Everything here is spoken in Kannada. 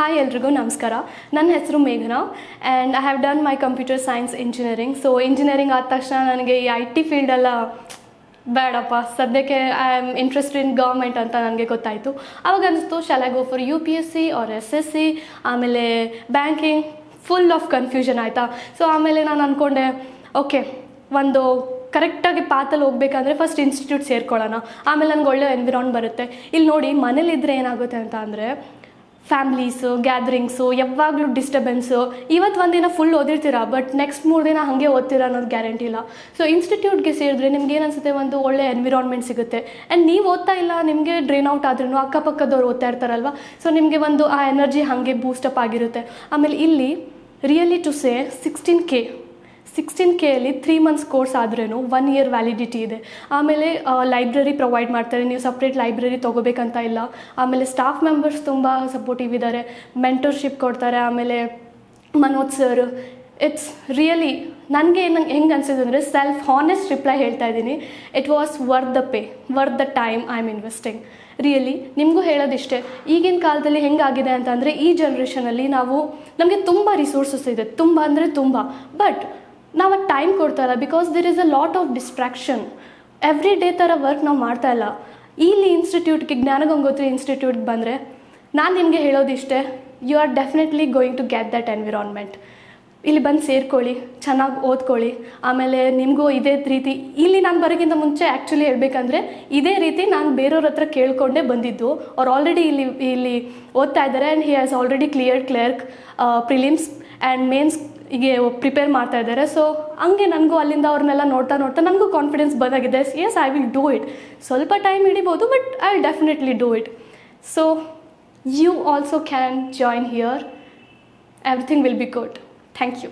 ಹಾಯ್ ಎಲ್ರಿಗೂ ನಮಸ್ಕಾರ. ನನ್ನ ಹೆಸರು ಮೇಘನಾ and I have done my computer science engineering so engineering ಆದ ತಕ್ಷಣ ನನಗೆ ಈ ಐ ಟಿ ಫೀಲ್ಡೆಲ್ಲ ಬೇಡಪ್ಪ. ಸದ್ಯಕ್ಕೆ I am interest in government ಅಂತ ನನಗೆ ಗೊತ್ತಾಯಿತು. ಅವಾಗ ಅನಿಸ್ತು ಶಾಲೆ go for U P S C or S S C ಆಮೇಲೆ ಬ್ಯಾಂಕಿಂಗ್ ಫುಲ್ ಆಫ್ ಕನ್ಫ್ಯೂಷನ್ ಆಯಿತಾ. ಸೊ ಆಮೇಲೆ ನಾನು ಅಂದ್ಕೊಂಡೆ ಓಕೆ ಒಂದು ಕರೆಕ್ಟಾಗಿ ಪಾತಲ್ಲಿ ಹೋಗ್ಬೇಕಂದ್ರೆ ಫಸ್ಟ್ ಇನ್ಸ್ಟಿಟ್ಯೂಟ್ ಸೇರ್ಕೊಳ್ಳೋಣ. ಆಮೇಲೆ ನನಗೆ ಒಳ್ಳೆ ಎನ್ವಿರಾನ್ ಬರುತ್ತೆ. ಇಲ್ಲಿ ನೋಡಿ ಮನೇಲಿದ್ದರೆ ಏನಾಗುತ್ತೆ ಅಂತ ಅಂದರೆ ಫ್ಯಾಮ್ಲೀಸು ಗ್ಯಾದ್ರಿಂಗ್ಸು ಯಾವಾಗಲೂ ಡಿಸ್ಟರ್ಬೆನ್ಸು ಇವತ್ತು ಒಂದಿನ ಫುಲ್ ಓದಿರ್ತೀರ? ಬಟ್ ನೆಕ್ಸ್ಟ್ ಮೂರು ದಿನ ಹಾಗೆ ಓದ್ತೀರ ಅನ್ನೋದು ಗ್ಯಾರಂಟಿ ಇಲ್ಲ. ಸೊ ಇನ್ಸ್ಟಿಟ್ಯೂಟ್ಗೆ ಸೇರಿದ್ರೆ ನಿಮ್ಗೆ ಏನು ಒಂದು ಒಳ್ಳೆ ಎನ್ವಿರಾನ್ಮೆಂಟ್ ಸಿಗುತ್ತೆ. ಆ್ಯಂಡ್ ನೀವು ಓದ್ತಾ ಇಲ್ಲ, ನಿಮಗೆ ಡ್ರೈನ್ ಔಟ್ ಆದ್ರೂ ಅಕ್ಕಪಕ್ಕದವ್ರು ಓದ್ತಾ ಇರ್ತಾರಲ್ವ? ಸೊ ನಿಮಗೆ ಒಂದು ಆ ಎನರ್ಜಿ ಹಾಗೆ ಬೂಸ್ಟಪ್ ಆಗಿರುತ್ತೆ. ಆಮೇಲೆ ಇಲ್ಲಿ really to say sixteen K sixteen ಕೆಯಲ್ಲಿ three months course ಆದ್ರೂ ಒನ್ ಇಯರ್ ವ್ಯಾಲಿಡಿಟಿ ಇದೆ. ಆಮೇಲೆ ಲೈಬ್ರರಿ ಪ್ರೊವೈಡ್ ಮಾಡ್ತಾರೆ. ನೀವು ಸಪ್ರೇಟ್ ಲೈಬ್ರರಿ ತೊಗೋಬೇಕಂತ ಇಲ್ಲ. ಆಮೇಲೆ ಸ್ಟಾಫ್ ಮೆಂಬರ್ಸ್ ತುಂಬ ಸಪೋರ್ಟಿವ್ ಇದ್ದಾರೆ ಮೆಂಟರ್ಶಿಪ್ ಕೊಡ್ತಾರೆ. ಆಮೇಲೆ ಮನೋಜ್ ಸರ್ ಇಟ್ಸ್ ರಿಯಲಿ ನನಗೆ ನಂಗೆ ಹೆಂಗೆ ಅನಿಸಿದೆ ಅಂದರೆ ಸೆಲ್ಫ್ ಹಾನೆಸ್ಟ್ ರಿಪ್ಲೈ ಹೇಳ್ತಾ ಇದ್ದೀನಿ. It was worth the pay worth the time I am investing really ನಿಮಗೂ ಹೇಳೋದಿಷ್ಟೇ. ಈಗಿನ ಕಾಲದಲ್ಲಿ ಹೆಂಗಾಗಿದೆ ಅಂತಂದರೆ ಈ ಜನ್ರೇಷನಲ್ಲಿ ನಾವು ನಮಗೆ ತುಂಬ ರಿಸೋರ್ಸಸ್ ಇದೆ. ತುಂಬ ಅಂದರೆ ತುಂಬ. ಬಟ್ ನಾವು ಟೈಮ್ ಕೊಡ್ತಾ ಇಲ್ಲ because there is a lot of distraction every day ಥರ ವರ್ಕ್ ನಾವು ಮಾಡ್ತಾ ಇಲ್ಲ. ಇಲ್ಲಿ ಇನ್ಸ್ಟಿಟ್ಯೂಟ್ಗೆ ಜ್ಞಾನಗಂಗೋತ್ರಿ ಇನ್ಸ್ಟಿಟ್ಯೂಟ್ಗೆ ಬಂದರೆ ನಾನು ನಿಮಗೆ ಹೇಳೋದಿಷ್ಟೇ you are definitely going to get that environment ಇಲ್ಲಿ ಬಂದು ಸೇರ್ಕೊಳ್ಳಿ, ಚೆನ್ನಾಗಿ ಓದ್ಕೊಳ್ಳಿ, ಆಮೇಲೆ ನಿಮಗೂ ಇದೇ ರೀತಿ, ಇಲ್ಲಿ ನಾನು ಬರೋಕ್ಕಿಂತ ಮುಂಚೆ ಆ್ಯಕ್ಚುಲಿ ಹೇಳಬೇಕಂದ್ರೆ ಇದೇ ರೀತಿ ನಾನು ಬೇರೆಯವ್ರ ಹತ್ರ ಕೇಳಿಕೊಂಡೇ ಬಂದಿದ್ದು ಅವ್ರು ಆಲ್ರೆಡಿ ಇಲ್ಲಿ ಇಲ್ಲಿ ಓದ್ತಾ ಇದ್ದಾರೆ and he has already clear clerk prelims and mains ಹೀಗೆ ಪ್ರಿಪೇರ್ ಮಾಡ್ತಾ ಇದ್ದಾರೆ. ಸೊ ಹಂಗೆ ನನಗೂ ಅಲ್ಲಿಂದ ಅವ್ರನ್ನೆಲ್ಲ ನೋಡ್ತಾ ನೋಡ್ತಾ ನನಗೂ ಕಾನ್ಫಿಡೆನ್ಸ್ ಬಂದಾಗಿದೆ. Yes I will do it ಸ್ವಲ್ಪ ಟೈಮ್ ಹಿಡಿಬೋದು but I will definitely do it so you also can join here everything will be good thank you